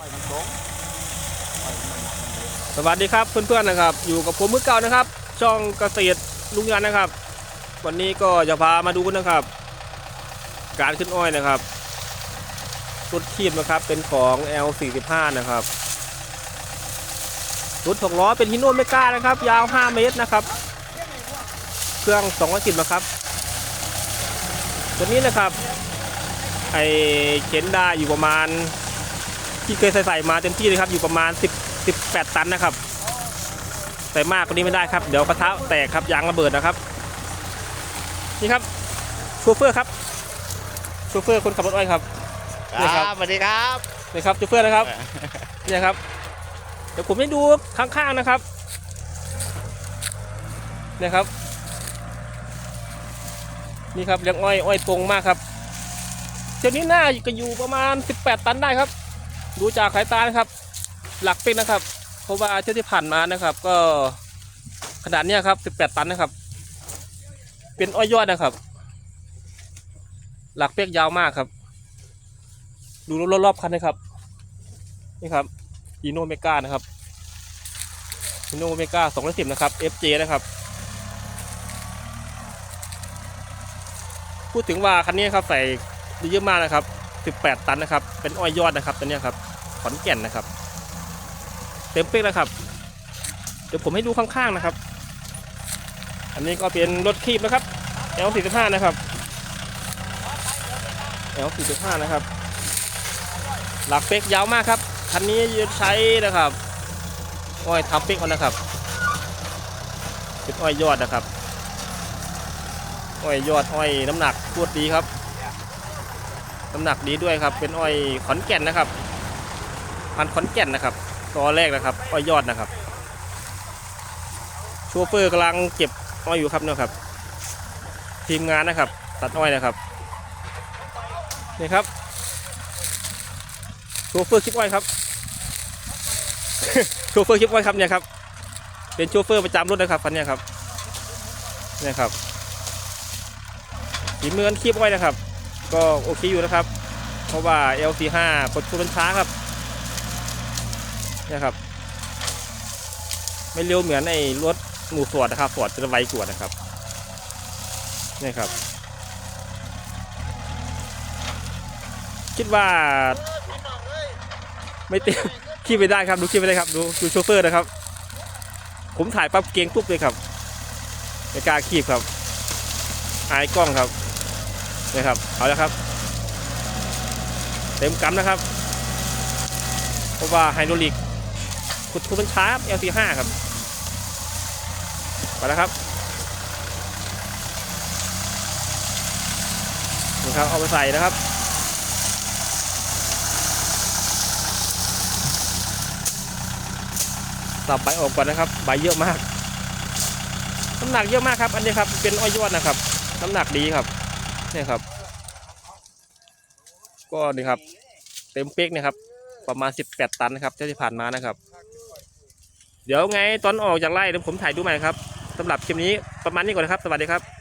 สวัสดีครับเพื่อนๆนะครับ อยู่กับผมมือเก่านะครับ ช่องเกษตรลุงยันนะครับ วันนี้ก็จะพามาดูนะครับ การขึ้นอ้อยนะครับรถคีบนะครับเป็นของ L45 นะครับรถถกล้อเป็นฮิโนเมกานะครับ ยาว 5 เมตรนะครับ เครื่อง210นะครับ ตัวนี้นะครับไอเข็นได้อยู่ประมาณ ที่เคยใส่ใส่มาเต็มที่เลยครับอยู่ประมาณ 10 18 ตันนะครับ ใส่มากกว่านี้ไม่ได้ครับ เดี๋ยวกระทะแตกครับยางระเบิดนะครับ นี่ครับโชเฟอร์ครับโชเฟอร์คนขับรถอ้อยครับคนี่ครับรับสวัสดีครับนี่ครับโชเฟอร์นะครับเนี่ยครับ เดี๋ยวผมให้ดูข้างๆนะครับเนี่ยครับ นี่ครับเลี้ยงอ้อยอ้อยตรงมากครับเที่ยวนี้หน้าก็อยู่ประมาณ 18 ตันได้ครับ ดูจากสายตานะครับ หลักเป็นนะครับ เพราะว่าเที่ที่ผ่านมานะครับ ก็ขนาดนี้ครับ 18 ตันนะครับ เป็นอ้อยยอดนะครับ หลักเปียกยาวมากครับ ดูรอบๆคันนะครับ นี่ครับอีโนเมกานะครับอีโนเมกาสองร้อยสิบนะครับ FJ นะครับพูดถึงว่าคันนี้ครับใส่ดีเยอะมากนะครับ 18 ตันนะครับ เป็นอ้อยยอดนะครับตัวนี้ครับ ขอนแก่นนะครับ เต็มเป๊กนะครับ เดี๋ยวผมให้ดูข้างๆนะครับ อันนี้ก็เป็นรถคีบนะครับ L45 นะครับ L45 นะครับ หลักเป๊กยาวมากครับคันนี้จะใช้นะครับอ้อยทับเป๊กเอานะครับเป็นอ้อยยอดนะครับอ้อยยอดอ้อยน้ำหนักพูดดีครับ น้ำหนักดีด้วยครับ เป็นอ้อยขอนแก่นนะครับ พันขอนแก่นนะครับตัวแรกนะครับ อ้อยยอดนะครับโชเฟอร์กำลังเก็บอ้อยอยู่ครับเนี่ยครับ ทีมงานนะครับ ตัดอ้อยนะครับนี่ครับโชเฟอร์คลิปอ้อยครับโชเฟอร์คลิปอ้อยครับเนี่ยครับ เป็นโชเฟอร์ประจำรถนะครับคันเนี้ยครับเนี่ยครับฝีมือกันคลิปอ้อยนะครับ ก็โอเคอยู่นะครับ เพราะว่า L45 กดคูมันช้าครับเนี่ยครับ ไม่เร็วเหมือนไอ้รถหมู่ฟอร์ดนะครับฟอร์ดจะไวกว่านะครับนี่ครับ คิดว่า ไม่เต็มขี้ไปได้ครับดูขี้ไปได้ครับดูดูโชเฟอร์นะครับ ผมถ่ายปั๊บเกงปุ๊บเลยครับไม่กล้าขีบครับ อายกล้องครับ นี่ครับเอาล้วครับ เต็มกำนะครับ เพราะว่าไฮโดรลิกขุดคุมันช้า L45 ครับไปแล้วครับนี่ครับเอาไปใส่นะครับสับใบออกก่อนนะครับใบเยอะมากน้ำหนักเยอะมากครับ อันนี้ครับเป็นอ้อยยอดนะครับ น้ำหนักดีครับ เนี่ยครับ ก็นี่ครับ เต็มเป๊กเนี่ยครับ ประมาณ 18 ตันนะครับที่ผ่านมานะครับ เดี๋ยวไงตอนออกจากไร่เดี๋ยวผมถ่ายดูใหม่ครับสำหรับคลิปนี้ประมาณนี้ก่อนนะครับ สวัสดีครับ